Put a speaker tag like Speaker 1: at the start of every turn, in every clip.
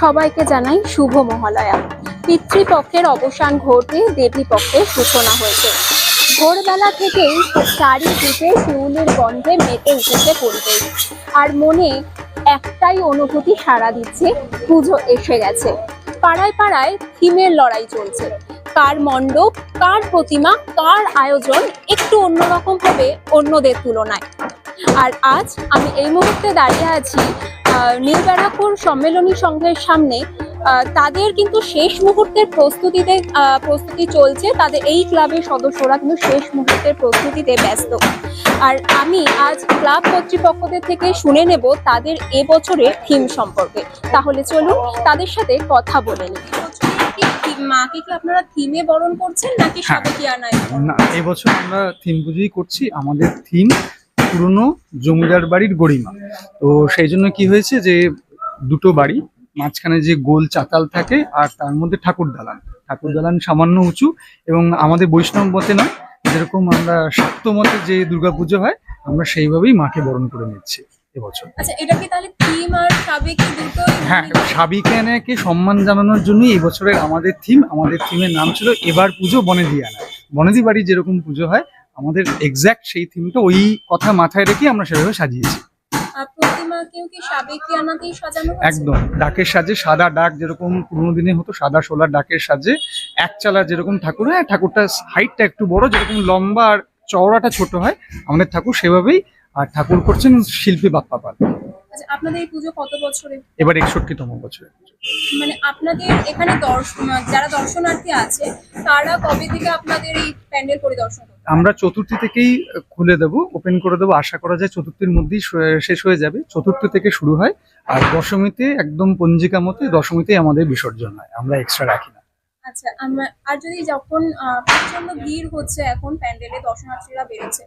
Speaker 1: সবাইকে জানাই শুভ মহালয়া। পিতৃপক্ষের অবসান ঘটে দেবী পক্ষের সূচনা হয়েছে। ভোরবেলা থেকেই চারিদিকে শিউলির গন্ধে মেতে উঠেছে পরিবেশ। আর মনে একটাই অনুভূতি সাড়া দিচ্ছে, পুজো এসে গেছে। পাড়ায় পাড়ায় থিমের লড়াই চলছে। কার মণ্ডপ, কার প্রতিমা, কার আয়োজন একটু অন্যরকম হবে অন্যদের তুলনায়। আর আজ আমি এই মুহূর্তে দাঁড়িয়ে আছি নিউ ব্যারাকপুর সম্মেলনী সংঘের সামনে তাদের কিন্তু শেষ মুহূর্তের প্রস্তুতিতে প্রস্তুতি চলছে। তাদের এই ক্লাবের সদস্যরা কিন্তু শেষ মুহূর্তের প্রস্তুতিতে ব্যস্ত। আর আমি আজ ক্লাব কর্তৃপক্ষদের থেকে শুনে নেব তাদের এবছরের থিম সম্পর্কে। তাহলে চলুন তাদের সাথে কথা বলে নিই। মাকে কি আপনারা থিমে বরণ করছেন নাকি
Speaker 2: হ্যাঁ।
Speaker 1: সাবেকিয়ানায়
Speaker 2: না এবছর আমরা থিম পুজোই করছি। আমাদের থিম পুরনো জমিদার বাড়ির গরিমা তো সেই জন্য কি হয়েছে যে দুটো বাড়ি মাঝখানে যে গোল চাতাল থাকে আর তার মধ্যে ঠাকুর দালান। ঠাকুর দালান সামান্য উঁচু এবং আমাদের বৈষ্ণব মতে নয় যেরকম আমরা শাক্ত মতে যে দুর্গাপুজো হয় আমরা সেইভাবেই মাকে বরণ করে নিচ্ছি এবছর।
Speaker 1: আচ্ছা এটা কি তাহলে থিম আর সাবেকি দুটোই
Speaker 2: হ্যাঁ সাবিকানাকে সম্মান জানানোর জন্যই এই বছরের আমাদের থিম আমাদের থিমের নাম ছিল এবার পুজো বনেদি বনেদিয়ানা। বনেদি বাড়ি যেরকম পুজো হয় আমাদের এক্স্যাক্ট সেই থিমটা ওই কথা মাথায় রেখে আমরা সেভাবে সাজিয়েছি? একদম ডাকের সাজে সাদা ডাক যেরকম পুরোনো দিনে হতো সাদা সোলার ডাকের সাজে একচালা যেরকম ঠাকুর হয় ঠাকুরটা হাইটটা একটু বড় যেরকম লম্বা আর চওড়াটা ছোট হয় আমাদের ঠাকুর সেভাবেই আর ঠাকুর করছেন শিল্পী বাপ্পা পাল
Speaker 1: আচ্ছা আপনাদের এই পুজো কত বছরে
Speaker 2: এবার একষট্টিতম বছরে
Speaker 1: মানে আপনাদের এখানে দর্শন যারা দর্শনার্থী আছে তারা কবে থেকে আপনাদের এই প্যান্ডেল পরিদর্শন
Speaker 2: আমরা চতুর্থী থেকেই খুলে দেব ওপেন করে দেবো। আশা করা যায় চতুর্থীর মধ্যেই শেষ হয়ে যাবে। চতুর্থী থেকে শুরু হয় আর দশমীতে একদম পঞ্জিকা মতে দশমীতেই আমাদের বিসর্জন হয়। আমরা এক্সট্রা রাখি
Speaker 1: আচ্ছা আমরা, আর যদি যখন প্রচণ্ড ভিড় হচ্ছে এখন প্যান্ডেলে দর্শনার্থীরা বেড়েছে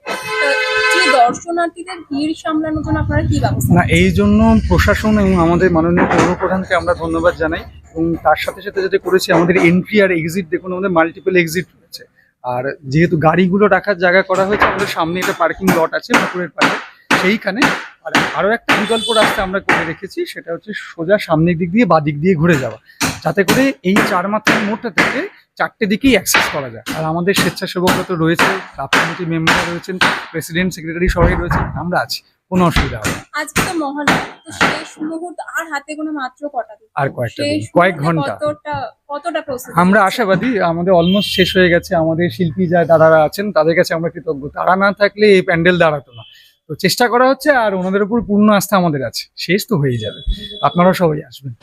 Speaker 1: দর্শনার্থীদের ভিড় সামলানোর কি ব্যবস্থা
Speaker 2: না, এই জন্য প্রশাসন এবং আমাদের মাননীয় পৌর প্রধানকে আমরা ধন্যবাদ জানাই এবং তার সাথে সাথে যেটা করেছি, আমাদের এন্ট্রি আর এক্সিট দেখুন, আমাদের মাল্টিপল এক্সিট রয়েছে। আর যেহেতু গাড়িগুলো রাখার জায়গা করা হয়েছে, আমাদের সামনে একটা পার্কিং লট আছে পুকুরের পাশে সেইখানে আর আরও একটা বিকল্প রাস্তা আমরা করে রেখেছি, সেটা হচ্ছে সোজা সামনের দিক দিয়ে বা দিক দিয়ে ঘুরে যাওয়া। যাতে করে এই চার মাথার মোড়টা থেকে চারটে দিকেই অ্যাক্সেস করা যায়। আর আমাদের স্বেচ্ছাসেবকরা তো রয়েছে ক্লাব কমিটি মেম্বার রয়েছেন প্রেসিডেন্ট সেক্রেটারি সবাই রয়েছে আমরা আছি কোনো অসুবিধা হবে না।
Speaker 1: আজকে তো মহালয়া তো শেষ মুহূর্ত আর হাতে কোনো মাত্র কটা
Speaker 2: আর কয়েকটা কয়েক ঘণ্টা।
Speaker 1: কতটা কতটা প্রস্তুতি
Speaker 2: আমরা আশাবাদী আমাদের অলমোস্ট শেষ হয়ে গেছে আমাদের শিল্পী যা দাদারা আছেন তাদের কাছে আমরা কৃতজ্ঞ। তারা না থাকলে এই প্যান্ডেল দাঁড়াতো না। তো চেষ্টা করা হচ্ছে আর ওনাদের উপর পূর্ণ আস্থা আমাদের আছে। শেষ তো হয়েই যাবে। আপনারা সবাই আসবেন।